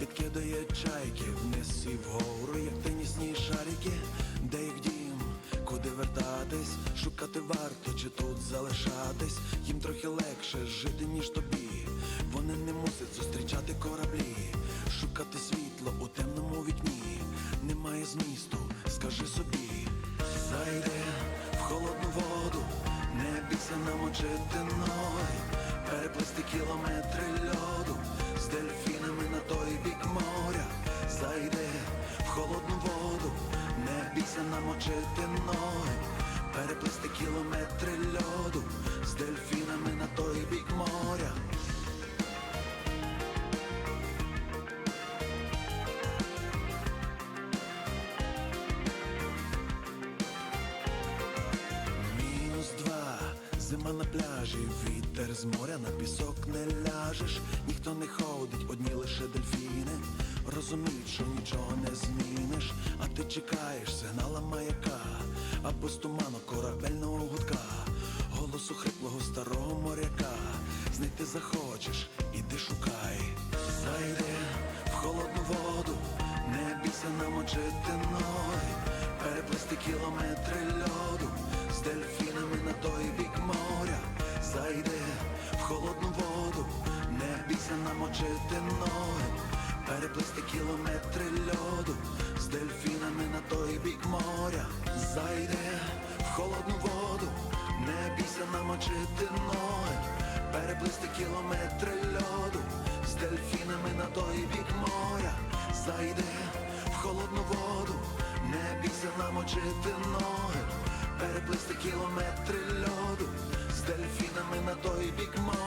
підкидає чайки, вниз і вгору, як тенісні шарики, де їх дім, куди вертатись, шукати варто, чи тут залишатись, їм трохи легше жити, ніж тобі. Вони не мусять зустрічати кораблі, шукати світло у темному вікні. Немає змісту, скажи собі, зайди в холодну воду, не бійся намочити ноги, переплисти кілометр. Намочити ноги, переплисти кілометри льоду з дельфінами на той бік моря. Мінус два, зима на пляжі, вітер з моря на пісок не ляжеш, ніхто не ходить, одні лише дельфіни. Розуміють, що нічого не зміниш, а ти чекаєш сигнала маяка, або з туману корабельного гудка, голосу хриплого старого моряка. Знайти захочеш, іди шукай, зайди в холодну воду, не бійся намочити ноги, переплисти кілометри льоду з дельфінами на той бік моря. Зайди в холодну воду, не бійся намочити ноги, переплисти кілометри льоду з дельфінами на той бік моря. Зайди в холодну воду, не бійся намочити ноги, переплисти кілометри льоду з дельфінами на той бік моря. Зайди в холодну воду, не бійся намочити ноги, переплисти кілометри льоду з дельфінами на той бік моря.